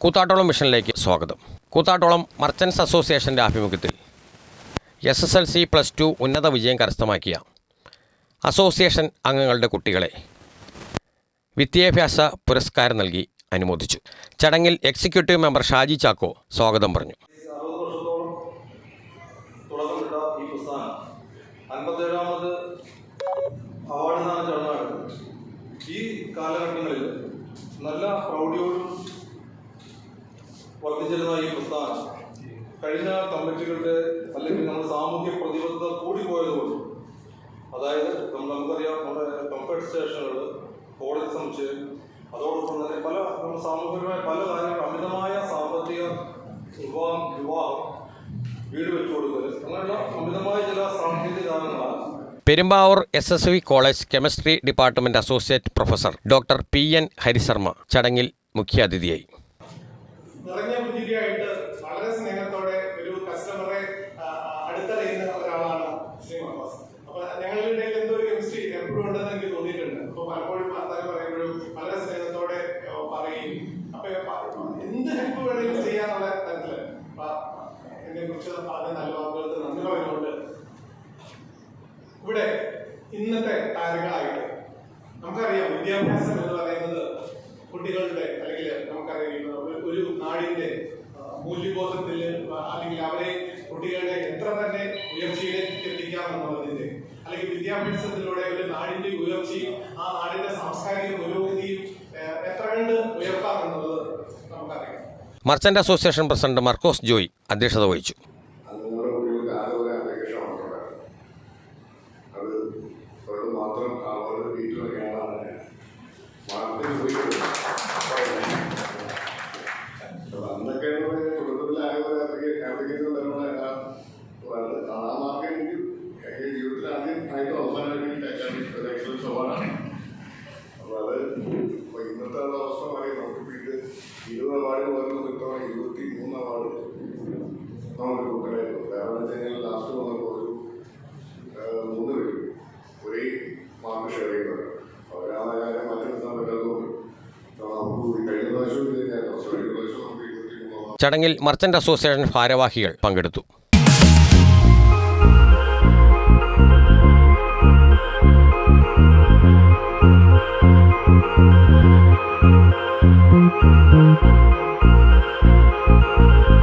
കൂത്താട്ടോളം മിഷനിലേക്ക് സ്വാഗതം. കൂത്താട്ടോളം മർച്ചൻസ് അസോസിയേഷന്റെ ആഭിമുഖ്യത്തിൽ S S L C plus two ഉന്നത വിജയം കരസ്ഥമാക്കിയ അസോസിയേഷൻ അംഗങ്ങളുടെ കുട്ടികളെ വിദ്യാഭ്യാസ പുരസ്കാരം നൽകി അനുമോദിച്ചു. ചടങ്ങിൽ എക്സിക്യൂട്ടീവ് മെമ്പർ ഷാജി ചാക്കോ സ്വാഗതം പറഞ്ഞു. ഈ കാലഘട്ടങ്ങളിൽ നല്ല പ്രൗഢിയോടും വർദ്ധിച്ചിരുന്ന ഈ പ്രസ്ഥാനം കഴിഞ്ഞ കമ്മിറ്റികളുടെ അല്ലെങ്കിൽ നമ്മുടെ സാമൂഹ്യ പ്രതിബദ്ധത കൂടിപ്പോയതുകൊണ്ട് അതായത് നമുക്കറിയാം നമ്മുടെ കംഫർട്ട് സ്റ്റേഷനുകൾ കോടതി സമുച്ചയം അതോടൊപ്പം തന്നെ പല നമ്മുടെ സാമൂഹികമായ പല കാര്യങ്ങൾ അമിതമായ സാമ്പത്തിക വിവാഹം വിവാഹം വീട് വെച്ചു കൊടുക്കൽ അങ്ങനെയുള്ള അമിതമായ ചില സാങ്കേതിക കാരണങ്ങളാൽ Perumbavoor S S V college chemistry department associate professor doctor P N Harisharma ചടങ്ങിൽ മുഖ്യാതിഥിയായി. നിറഞ്ഞ പുഞ്ചിരിയായിട്ട് വളരെ സ്നേഹത്തോടെ ഒരു കസ്റ്റമറെ അടുത്തറിയുന്ന ഒരാളാണ് ശ്രീനിവാസ് അപ്പൊ ഞങ്ങളുടെ ഇടയിൽ എന്തോ ഒരു കെമിസ്ട്രി എപ്പോഴും ഉണ്ടെന്ന് എനിക്ക് തോന്നിയിട്ടുണ്ട്. അപ്പൊ പലപ്പോഴും ഭർത്താവ് പറയുമ്പോഴും വളരെ സ്നേഹത്തോടെ പറയും. അപ്പൊ എന്ത് ഹെൽപ്പ് വേണമെങ്കിലും ചെയ്യാനുള്ള തരത്തിൽ. എന്നെ കുറിച്ച് പറഞ്ഞ നല്ല വാക്കുകൾക്ക് നന്ദി പറഞ്ഞുകൊണ്ട് ഇവിടെ ഇന്നത്തെ താരങ്ങളായിട്ട് നമുക്കറിയാം വിദ്യാഭ്യാസം എന്ന് പറയുന്നത് കുട്ടികളുടെ അല്ലെങ്കിൽ നമുക്കറിയാം ഒരു- നാടിന്റെ മൂല്യബോധത്തിൽ അല്ലെങ്കിൽ അവരെ കുട്ടികളുടെ എത്ര തന്നെ ഉയർച്ചയിലേക്ക് എത്തിക്കാം എന്നുള്ളതിന്റെ അല്ലെങ്കിൽ വിദ്യാഭ്യാസത്തിലൂടെ ഒരു നാടിന്റെ ഉയർച്ചയും ആ നാടിന്റെ സാംസ്കാരിക പുരോഗതിയും എത്ര കണ്ട് ഉയർത്താം എന്നുള്ളത് നമുക്കറിയാം. Merchant association president Markose Joy അധ്യക്ഷത വഹിച്ചു. മാത്രം വീട്ടിലൊക്കെയാണ് മാർക്കറ്റിൽ പോയി ഇന്നത്തെ ഉള്ള അവസ്ഥ പറയും നമുക്ക് ഇത് ഇരുപത് അവാർഡ് വരുന്നത് ഇത്തവണ ഇരുപത്തി മൂന്ന് അവാർഡ് നമുക്ക് കൊടുക്കണമായിരുന്നു കാരണം എന്ന് വെച്ച് കഴിഞ്ഞാൽ ലാസ്റ്റ് വന്നപ്പോൾ ഒരു മൂന്ന് പേര് ഒരേ മാർക്ക് അവരാണ് ഞാൻ മാറ്റി നിർത്താൻ പറ്റാത്തതുകൊണ്ട് നമുക്ക് കഴിഞ്ഞ പ്രാവശ്യം കഴിഞ്ഞ പ്രാവശ്യം ചടങ്ങിൽ മർച്ചന്റ് അസോസിയേഷൻ ഭാരവാഹികൾ പങ്കെടുത്തു. Thank you.